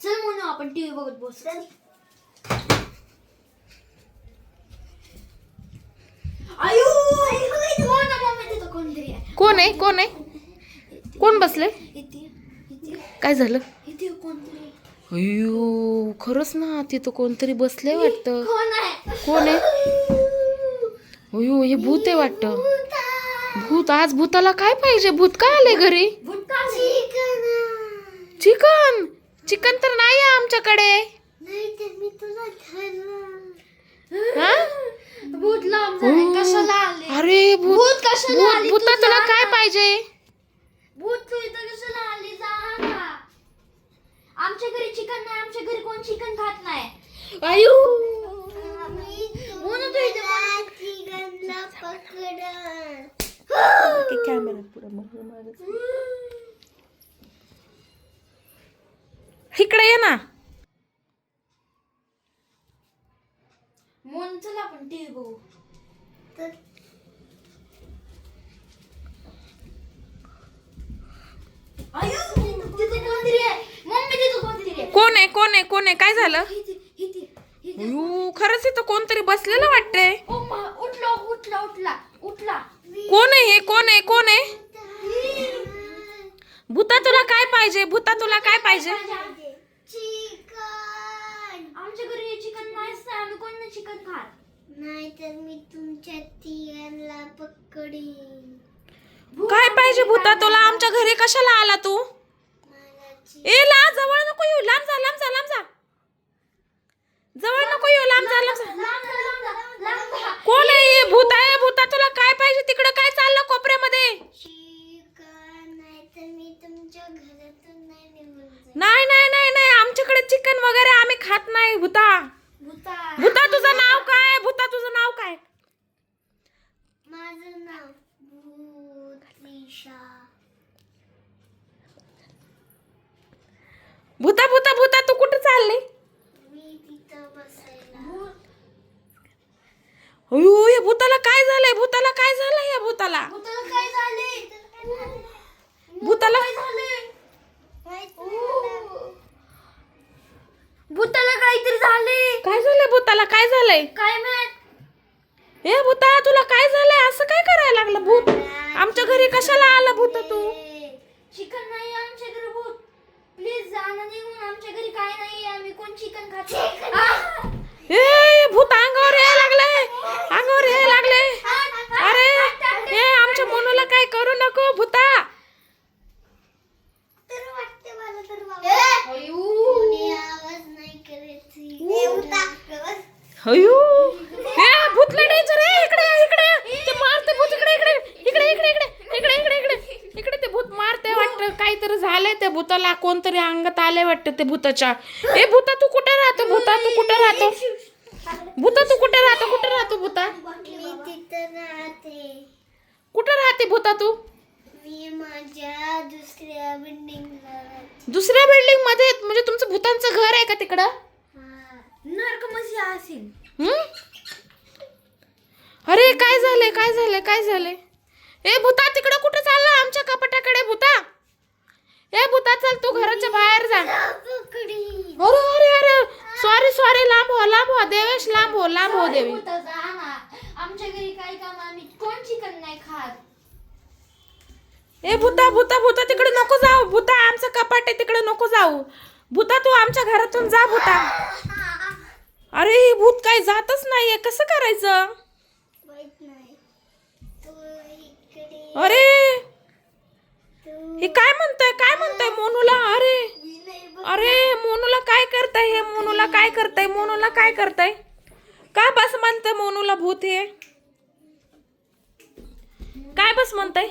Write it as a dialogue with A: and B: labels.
A: चल म्हणून आपण टीव्ही बघत बस. कोण आहे
B: कोण आहे? कोण आहे? कोण बसले?
A: इथे. इथे.
B: काय झालं?
A: इथे कोणतरी.
B: अयो खरंच ना तिथं कोणतरी बसलंय वाटतं.
A: कोण आहे?
B: कोण आहे? अयो हे भूत आहे वाटतं. भूत आज भूताला काय पाहिजे? भूत काय आले घरी? चिकन? चिकन तर नाही आहे आमच्याकडे. अरे भूत
A: भूत
B: तुला काय पाहिजे?
A: भूत तू इथं कशाला आली? जा आमच्या घरी चिकन नाही. आमच्या घरी कोण चिकन खात नाही? आयु म्हणून कॅमेरा पुढे मग
B: इकडे ये ना.
A: चला आपण टीव्ही बघू. आहे.
B: कोण आहे कोण आहे कोण आहे? काय झालं?
A: इथे इथे
B: खरंच कोणतरी बसलेलं वाटतंय.
A: उठला उठला उठला उठला.
B: कोण आहे हे? कोण आहे कोण आहे? भूता तुला काय पाहिजे? भूता तुला काय पाहिजे.
A: आमच्या घरी चिकन नाहीच नाही आम्ही कोण नाही चिकन खात?
C: नाही तर मी तुमच्या तिघांना पकडीन.
B: काय पाहिजे भूता? तुला आमच्या घरी कशाला आला तू? ए ला जवळ नको येऊ. लांब जा लांब जा लांब जा. जवळ नको येऊ. लांब जा लांब जा. कोण आहे? हे? भूत आहे भूता. तुला काय पाहिजे? तिकडं काय चाललं कोपऱ्यामध्ये?
C: नाही नाही निघून जाईन.
B: नाही नाही नाही नाही आमच्याकडे चिकन वगैरे आम्ही खात नाही भूता.
A: भूता.
B: तुझं नाव काय? भूता तुझं नाव काय?
C: माझं नाव
B: भूता भूता भूता तू कुठं चालली? या भूताला काय झालंय? भूताला काय झालंय या भूताला?
A: भूताला काय झाले
B: भूताला
A: काय झाले
C: माहीत
A: ओ. भूताला काहीतरी झाले
B: काय झालंय भूताला? काय झालंय?
A: काय माहीत?
B: हे भूता तुला काय झालंय? असं काय करायला लागलं भूत? आमच्या घरी कशाला आलं भूत तू?
A: चिकन नाही आमच्या घरी भूत. प्लीज जाणं निघून आमच्या घरी काय नाही आम्ही कोण चिकन खात?
B: भूत अंगावर यायला लागलंय अंगावर यायला लागले अरे हे आमच्या मनूला काय करू नको भूता
C: तर वाटते मला तर बाबा
A: अयो.
C: कोणी आवाज नाही करायची ए, उठा.
B: अयो! हे भूतला डेंजर रे! इकडे इकडे ते मारते भूत इकडे इकडे! इकडे इकडे इकडे! इकडे इकडे इकडे! इकडे ते भूत मारते वाटतं. काहीतरी झालंय त्या भूताला. कोणतरी अंगात आलंय वाटतं ते भूताच्या. ए भूता तू कुठे राहतो? भूता तू कुठे राहतो? भूता तू कुठे राहतो? कुठे राहतो भूता?
C: मी राहते
B: कुठे राहते भूता तू?
C: दुसऱ्या बिल्डिंगला राहते
B: दुसऱ्या बिल्डिंगमध्ये. म्हणजे तुमचं भूतांचं घर आहे का तिकडं?
A: असेल?
B: अरे काय झालंय काय झालंय काय झालंय? ए भूता तिकडं कुठं चालला? आमच्या कपाटाकडे भूता. ए भूता चल तू घराच्या बाहेर जा. अरे अरे अरे. सॉरी सॉरी लांब हो लांब हो देवेश लांब हो लांब हो देवी.
A: आमच्या घरी काही काम आम्ही कोण चिकन नाही खात?
B: ए भूता भूता भूता तिकडे नको जाऊ. भूता आमचं कपाट आहे तिकडे नको जाऊ. भूता तू आमच्या घरातून जा भूता. अरे हे भूत काय जातच नाहीये कसं करायचं अरे हे काय म्हणतंय काय म्हणतंय मोनूला अरे अरे मोनूला काय करताय हे मोनूला काय करताय मोनूला काय करताय काय बस म्हणतंय मोनूला भूत हे काय बस म्हणताय